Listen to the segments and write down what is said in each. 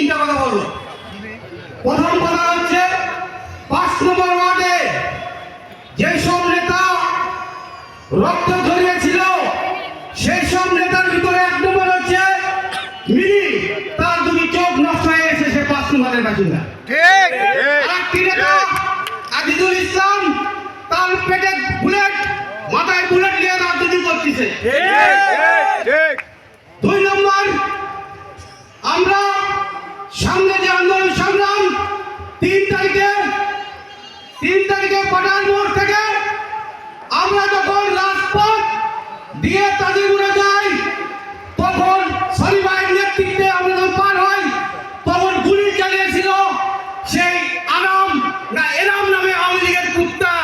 তিনটা কথা বলব। প্রথম কথা হচ্ছে পাঁচ নম্বর ওয়ার্ডে যেসব নেতা রক্ত ধরিয়েছিল সেই সব নেতার ভিতরে এক নম্বর হচ্ছে মিনি তার দুটি চোখ নষ্ট হয়ে গেছে সে পাঁচ নম্বরের বাসিন্দা। আরেকটি নেতা আজিজুল ইসলাম তার পেটে বুলেট মাথায় বুলেট নিয়ে রাজনীতি করতেছে। ঠিক। ঠিক। তিন তারিখে পাঠান মোড় থেকে। আমরা যখন রাজপথ দিয়ে তাজিগুড়ে যাই তখন শনিবারের নেতৃত্বে আমরা যখন পার হই তখন গুলি চালিয়েছিল সেই আনাম না এনাম নামে আওয়ামী লীগের কুত্তা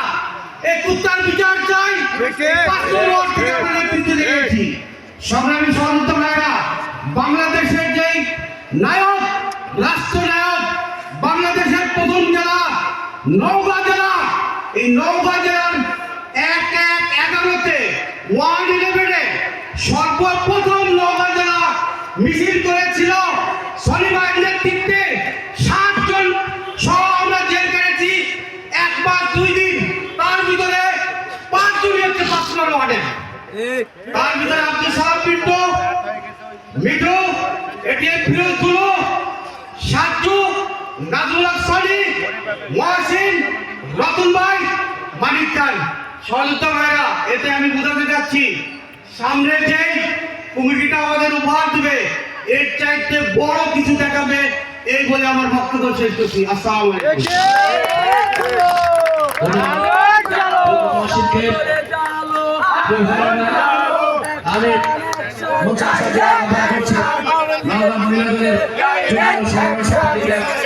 এই কুত্তার বিচার চাই। সংগ্রামী সহযোগিতা ভাইরা বাংলাদেশের যেই নায়ক রাষ্ট্রনায়ক বাংলাদেশের প্রথম জেলা নওগাঁ জেলা এই নওগাঁ জেলার এক এক এগারোতে ওয়ান ইলেভেনে সর্বপ্রথম জেলা মিছিল করেছিল। শনিবার নেতৃত্বে সাতজন সহ আমরা জেল কেটেছি এক বা দুই দিন, তার ভিতরে পাঁচজনই হচ্ছে পাঁচ নম্বর ওয়ার্ডে তার ভিতরে আব্দুল সাহাব পিন্টু মিঠু, এটিএম ফিরোজ দুলো সাজু নাজুল আফসানি মহসিন রতন ভাই মানিক খান সহযোগিতা ভাইরা এতে আমি বোঝাতে যাচ্ছি সামনে যে কমিটিটা আমাদের উপহার দেবে এর চাইতে বড় কিছু দেখাবে এই বলে আমার বক্তব্য শেষ করছি আসসালামু আলাইকুম আমি মহিলা দলের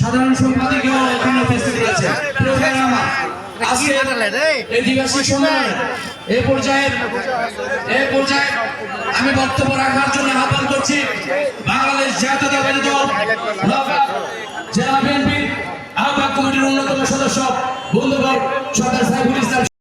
সাধারণ সম্পাদকীয় এখানে উপস্থিত রয়েছে। আমি বক্তব্য রাখার জন্য আহ্বান করছি বাংলাদেশ জাতীয়তাবাদী দল জেলা বিএনপি আহ্বায়ক কমিটির অন্যতম সদস্য বন্ধুবর সর্দার সাইফুল ইসলাম।